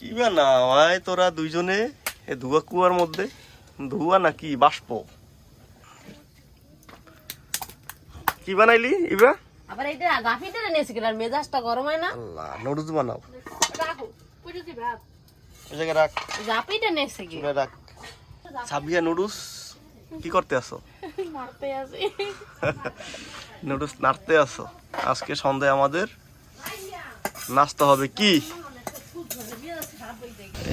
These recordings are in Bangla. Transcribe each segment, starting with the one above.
কি বা না? হয় তোরা দুইজনে এ ধুয়া কুয়ার মধ্যে ধুয়া নাকি বাষ্প? কি বানাইলি ইবা আবার এইটা গাফিটা নিয়েছে কিনা? মেজাজটা গরম হয় না? আল্লাহ নুডলস বানাও। রাখো এই জায়গায় রাখ। নিয়েছে কি? রাখ। সাবিয়া নুডলস কি করতে আসো মারতে আছে। নুডলস নাড়তে আসো আজকে সন্ধ্যায় আমাদের নাস্তা হবে কি?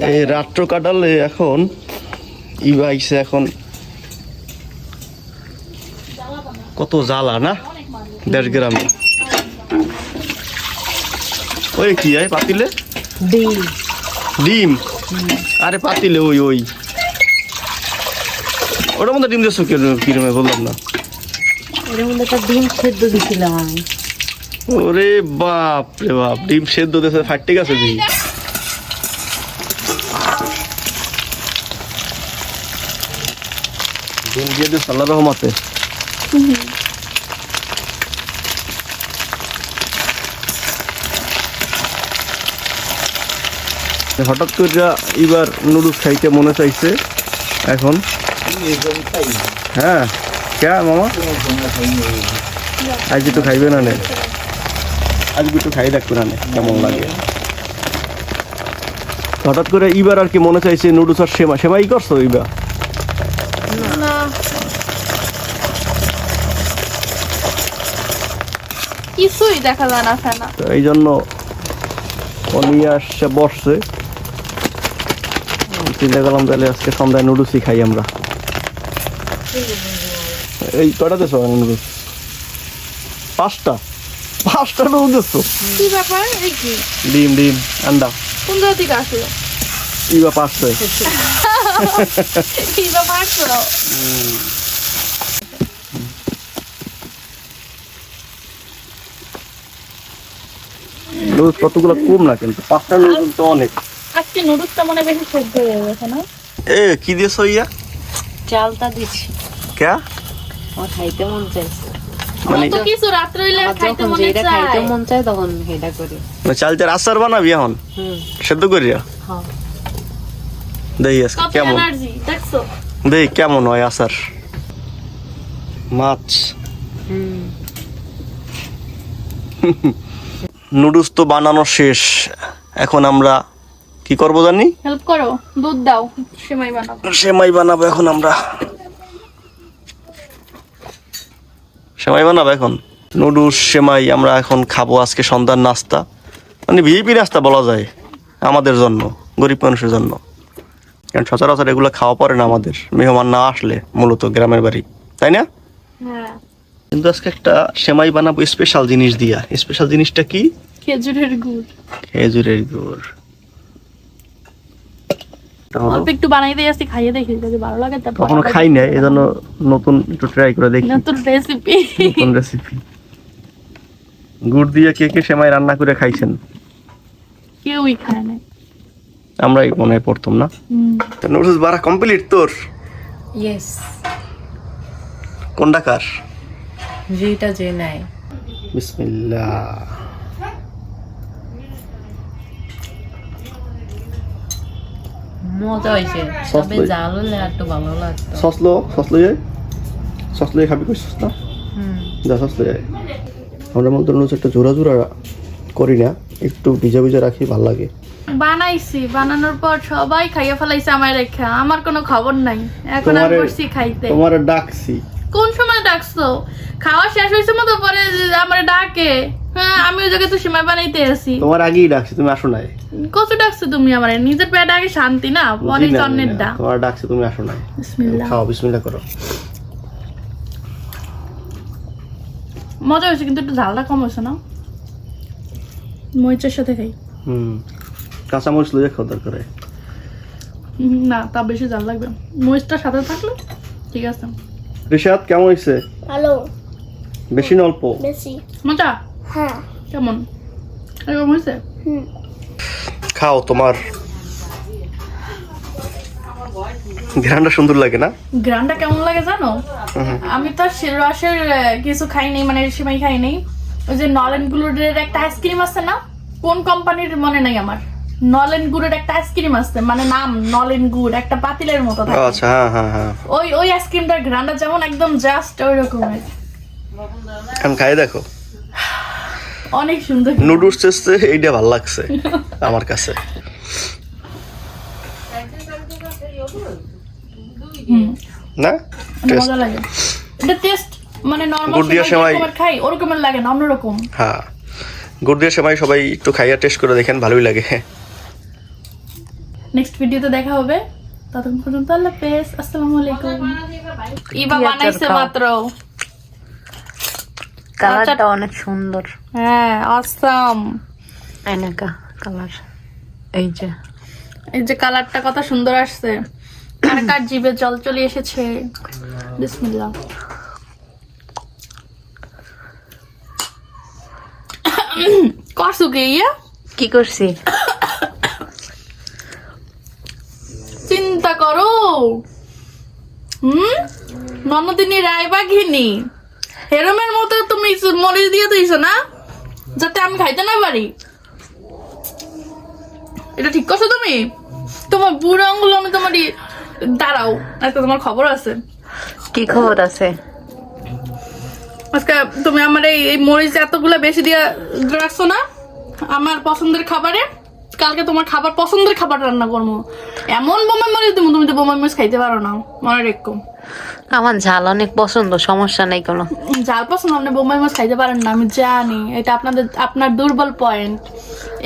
এই রাত্র কাটালে এখন ইবা আইসে এখন কত জ্বালা না? দেড় গ্রামে। ওই কি আয় পাতিলে? ডিম। ডিম? আরে পাতিলে ওই ওই। ওটার মধ্যে ডিম দিয়েছ কিরমে বললাম না। এর মধ্যে একটা ডিম সেদ্ধ দিছিলাম আমি। ওরে বাপ রে বাপ ডিম সেদ্ধ দেশে ফাটতে গেছে দি ডিম দিয়ে দিস আল্লাহ রহমতে। হঠাৎ করে এবার নুডলস খাইতে মনে চাইছে এখন? হ্যাঁ কে মামা? আজ একটু খাইবে না নে? আজকে একটু খাই দেখবে না নে, কেমন লাগে। হঠাৎ করে এবার আর কি মনে চাইছে নুডলস আর সেমা সেমাই করছ এইবার না। কিছুই দেখা যায় না ফেনা। তো এই জন্য ও নিয়ে আসছে বসছে। চিন্তা করলাম তাহলে আজকে সন্ধ্যায় নুডলসই খাই আমরা। এই কটা নুডলস? পাঁচটা। পাঁচটা নুডলস কি ব্যাপার? এই কি? ডিম ডিম আন্ডা। কোন থেকে আসলো? ইবা পাঁচটায় কি ব্যাপার আসলো নুডলস কতগুলো কম না কিন্তু? পাঁচটা নুডলস তো অনেক। আজকে নুডলসটা মনে বেশি সেদ্ধ হয়ে গেছে না? এ কি দিয়েছ ইয়া? চালটা দিছি কে আমার খাইতে মন চাইছে। মানে তো কিছু রাত্রে হইলে খাইতে মনে খাইতে মন চায় তখন করি। আচার বানাবি এখন? হুম। সেদ্ধ করিয়া? হ্যাঁ। দেই আজকে কেমন? দেই কেমন হয় আচার? মাছ। নুডলস তো বানানো শেষ। এখন আমরা কি করব জানি? হেল্প করো দুধ দাও সেমাই বানাবো। সেমাই বানাবো এখন আমরা। সেমাই বানাবো এখন? নুডলস সেমাই আমরা এখন খাব আজকে সন্ধ্যার নাস্তা। মানে ভিপি নাস্তা বলা যায় আমাদের জন্য গরিব মানুষের জন্য। কারণ সচরাচর এগুলো খাওয়া পড়ে না আমাদের মেহমান না আসলে মূলত গ্রামের বাড়ি তাই না? হ্যাঁ। কিন্তু আজকে একটা সেমাই বানাবো স্পেশাল জিনিস দিয়া। স্পেশাল জিনিসটা কি? খেজুরের গুড়। খেজুরের গুড়। অল্প একটু বানাই দিয়ে আসছি খাইয়ে দেখি যদি ভালো লাগে তারপর কখনো খাই নাই এজন্য নতুন একটু ট্রাই করে দেখি। নতুন রেসিপি নতুন রেসিপি গুড় দিয়ে কে কে সেমাই রান্না করে খাইছেন? কেউই খায় না আমরাই মনে হয় পড়তাম না বারা কমপ্লিট তোর? ইয়েস কোন ডাকার যেটা যে নাই বিসমিল্লাহ। মজা হয়েছে সস তবে জাল হলে একটু ভালো লাগতো। সসলো সসলো যায় সসলো খাবি যা সসলো যায় আমরা নুডলস একটু জোড়া জোড়া করি না। একটু ভিজা ভিজা রাখি ভালো লাগে। বানাইছি বানানোর পর সবাই খাইয়া ফেলাইছে আমার রেখা। আমার কোনো খবর নাই। এখন আমি বসছি খাইতে। তোমার ডাকছি। কোন সময় ডাকছো? খাওয়া শেষ হয়েছে মতো পরে আমার ডাকে। হ্যাঁ আমি ওই জায়গায় তো সীমা বানাইতে আসি তোমার আগেই ডাকছি তুমি আসো নাই। কত ডাকছো তুমি আমার? নিজের পেটে আগে শান্তি না? পরে না, জন্মের ডাক। তোমার ডাকছি তুমি আসো নাই। বিসমিল্লাহ। খাও বিসমিল্লাহ করো। মজা হয়েছে কিন্তু একটু ঝালটা কম হয়েছে না? মরিচের সাথে খাই। হুম। কাঁচামরিচ লইয়া খাও দরকারে না তা বেশি ঝাল লাগবে মরিচটা সাথে থাকলে ঠিক আছে। রিশাদ কেমন হয়েছে ভালো। বেশি না অল্প? বেশি। মজা? হ্যাঁ। কেমন? এরকম হয়েছে হুম। খাও তোমার। ঘ্রানটা সুন্দর লাগে না? গ্রানটা কেমন লাগে জানো? আমি তো রসের কিছু খাই নাই মানে সেমাই খাই নাই। ওই যে নলেনগুলোর একটা আইসক্রিম আছে না? কোন কোম্পানির মনে নাই আমার। নলেন গুড়ের একটা আইসক্রিম আছে মানে নাম নলেন গুড় একটা পাতিলের মতো থাকে। আচ্ছা হ্যাঁ হ্যাঁ হ্যাঁ। ওই ওই আইসক্রিমটার যেমন একদম জাস্ট ওই রকমের। এখন খাই দেখো। অনেক সুন্দর। নুডলস এইটা ভালো লাগছে আমার কাছে। না? মজা লাগে। এটা টেস্ট মানে নরমাল গুড় দিয়া সেমাই। খাই ওরকমের লাগে না অন্যরকম। হ্যাঁ। গুড় দিয়ে সময় সবাই একটু খাইয়া টেস্ট করে দেখেন ভালোই লাগে। নেক্সট ভিডিওতে দেখা হবে। ততক্ষণ পর্যন্ত আল্লাহ হাফেজ। আসসালামু আলাইকুম। ইবা বানাইছে মাত্র। কালারটা অনেক সুন্দর। হ্যাঁ অসাম এনেকা কালার এই যে। এই যে কালারটা কত সুন্দর আসছে। কার কার জিভে জল চলে এসেছে। বিসমিল্লাহ। করছ কি ইয়া? কি করছি চিন্তা করো হুম? ননদিনী রায়বাঘিনী। হেরমের মতো তুমি মরিচ দিয়ে দিয়েছ না? যাতে আমি খাইতে না পারি। এটা ঠিক করছ তুমি? তোমার বুড়ো আঙ্গুল আমি তোমার দাঁড়াও আজকে তোমার খবর আছে। কি খবর আছে? আজকে তুমি আমার এই এই মরিচ এতগুলো বেশি দিয়ে রাখছো না? আমার পছন্দের খাবারে। কালকে তোমার খাবার পছন্দের খাবার রান্না করব। এমন বোমাই মরিচ দেবো তুমি তো বোমাই মরিচ খাইতে পারো না। মনে রেখো। আমার ঝাল অনেক পছন্দ সমস্যা নেই কোনো। ঝাল পছন্দ আপনি বোম্বাই মাছ খাইতে পারেন না আমি জানি। এটা আপনাদের আপনার দুর্বল পয়েন্ট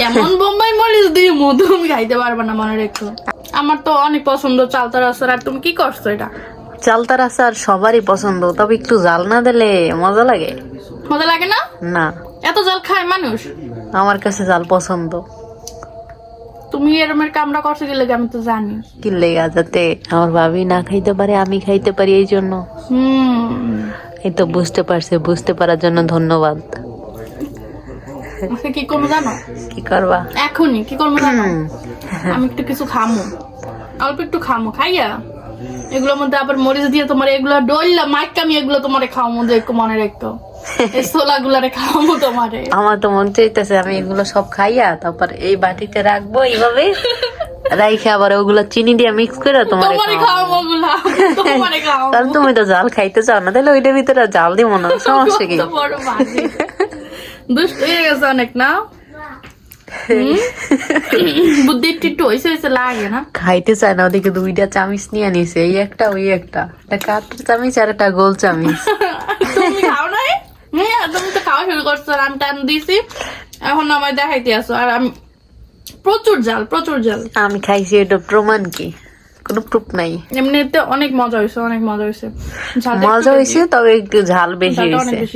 এমন বোম্বাই মরিচ দিয়ে মধু আমি খাইতে পারবে না মনে রেখো। আমার তো অনেক পছন্দ চালতা রাস্তার আর তুমি কি করছ এটা? চালতার আচার সবারই পছন্দ তবে একটু জাল না দিলে মজা লাগে। মজা লাগে না? না। এত জাল খায় মানুষ? আমার কাছে জাল পছন্দ। তুমি এরমের কামড়া করছ গেলে আমি তো জানি। কি লেগা যাতে আমার ভাবি না খাইতে পারে আমি খাইতে পারি এই জন্য। হুম। এই তো বুঝতে পারছে বুঝতে পারার জন্য ধন্যবাদ। আজকে কি করব জানো? কি করবা? এখনই কি করব জানো? আমি একটু কিছু খামো। অল্প একটু খামো খাইয়া? এগুলোর মধ্যে আবার মরিচ দিয়ে তোমার এগুলো ডললা মাইক আমি এগুলো তোমার খাওয়ামো যে একটু মনে রেখো আমার তো মন চাইতেছে আমি এগুলো সব খাইয়া তারপর এই বাটিতে রাখব এইভাবে। রাইখে আবার ওগুলো চিনি দিয়ে মিক্স করে তোমার তাহলে তুমি তো জাল খাইতে চাও না তাহলে ওইটার ভিতরে জাল দিব না সমস্যা কি। দুষ্ট হয়ে গেছে অনেক না? বুদ্ধি একটু লাগে না। খাইতে চায় না ওদিকে দুইটা চামিচ নিয়ে নিছে এই একটা ওই একটা। একটা কাঠের চামিচ আর একটা গোল চামিচ। হ্যাঁ তুমি তো খাওয়া শুরু করছ আমি টান দিয়েছি এখন আমায় দেখাইতে আসো আর আমি প্রচুর জাল প্রচুর জাল। আমি খাইছি এটা প্রমাণ কি? কোনো প্রুফ নাই। এমনিতে অনেক মজা হয়েছে অনেক মজা হয়েছে মজা। হয়েছে তবে একটু ঝাল বেশি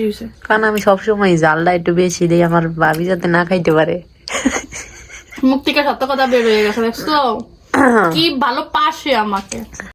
হয়েছে কারণ আমি সবসময় জালটা একটু বেশি দিই আমার ভাবি যাতে না খাইতে পারে। মুখ থেকে সত্য কথা বের হয়ে গেছে দেখছ? কি ভালো পাশে আমাকে।